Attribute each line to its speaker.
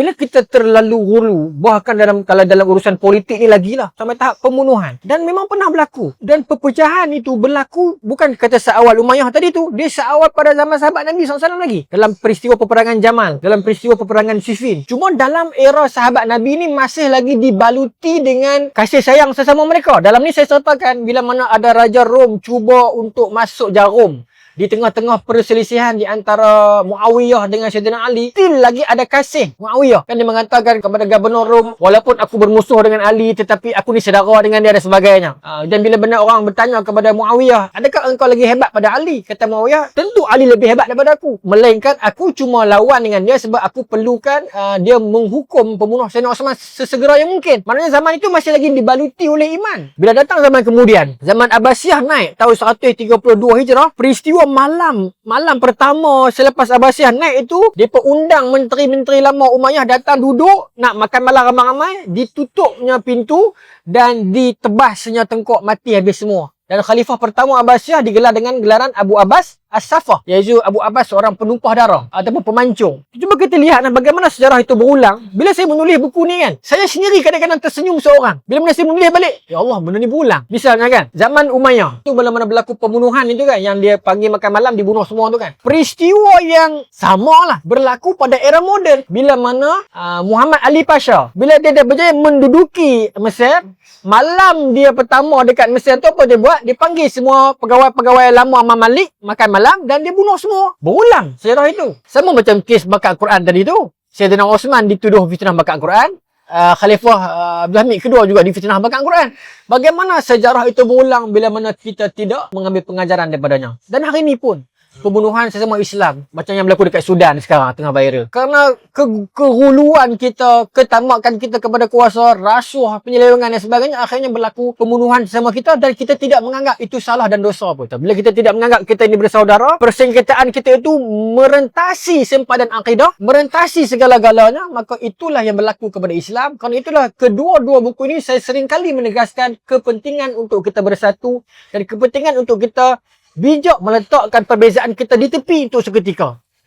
Speaker 1: bila kita terlalu hulu bahkan dalam kalau dalam urusan politik ni lagi lah sampai tahap pembunuhan. Dan memang pernah berlaku. Dan perpecahan itu berlaku bukan kata seawal Umayyah tadi tu dia seawal pada zaman sahabat Nabi SAW lagi. Dalam peristiwa peperangan Jamal dalam peristiwa peperangan Siffin cuma dalam era sahabat Nabi ni masih lagi dibaluti dengan kasih sayang sesama mereka. Dalam ni saya sertakan bila mana ada Raja Rom cuba untuk masuk jarum di tengah-tengah perselisihan di antara Muawiyah dengan Sayyidina Ali still lagi ada kasih Muawiyah. Kan dia mengatakan kepada Gubernur Rom walaupun aku bermusuh dengan Ali tetapi aku ni saudara dengan dia dan sebagainya. Uh, dan bila benar orang bertanya kepada Muawiyah adakah engkau lagi hebat pada Ali? Kata Muawiyah tentu Ali lebih hebat daripada aku. Melainkan aku cuma lawan dengan dia sebab aku perlukan uh, dia menghukum pembunuh Sayyidina Osman sesegera yang mungkin. Maknanya zaman itu masih lagi dibaluti oleh iman. Bila datang zaman kemudian zaman Abbasiyah naik tahun 132 Hijrah peristiwa malam malam pertama selepas Abbasiyah naik itu depa undang menteri-menteri lama Umayyah datang duduk nak makan malam ramai-ramai ditutupnya pintu dan ditebasnya tengkok mati habis semua. Dan khalifah pertama Abbasiyah digelar dengan gelaran Abu Abbas As-Safah iaitu Abu Abbas seorang penumpah darah ataupun pemancung. Cuba kita lihat nah, bagaimana sejarah itu berulang. Bila saya menulis buku ni kan, saya sendiri kadang-kadang tersenyum seorang. Bila mana saya menulis balik, ya Allah benda ni berulang. Misalnya kan, zaman Umayyah, tu bila mana berlaku pembunuhan itu kan, yang dia panggil makan malam dibunuh semua tu kan. Peristiwa yang sama lah berlaku pada era moden. Bila mana uh, Muhammad Ali Pasha, bila dia dah berjaya menduduki Mesir, malam dia pertama dekat Mesir tu apa dia buat? Dia panggil semua pegawai-pegawai lama Imam Malik makan malam dan dia bunuh semua. Berulang sejarah itu. Sama macam kes bakat Quran tadi tu. Sayyidina Osman dituduh fitnah bakat Quran. Uh, Khalifah uh, Abdul Hamid kedua juga difitnah bakat Quran. Bagaimana sejarah itu berulang bila mana kita tidak mengambil pengajaran daripadanya. Dan hari ini pun pembunuhan sesama Islam macam yang berlaku dekat Sudan sekarang tengah viral. Kerana ke kehuluan kita, ketamakan kita kepada kuasa, rasuah, penyelewengan dan sebagainya akhirnya berlaku pembunuhan sesama kita dan kita tidak menganggap itu salah dan dosa pun. Bila kita tidak menganggap kita ini bersaudara, persengketaan kita itu merentasi sempadan akidah, merentasi segala-galanya, maka itulah yang berlaku kepada Islam. Kerana itulah kedua-dua buku ini saya sering kali menegaskan kepentingan untuk kita bersatu dan kepentingan untuk kita bijak meletakkan perbezaan kita di tepi untuk seketika.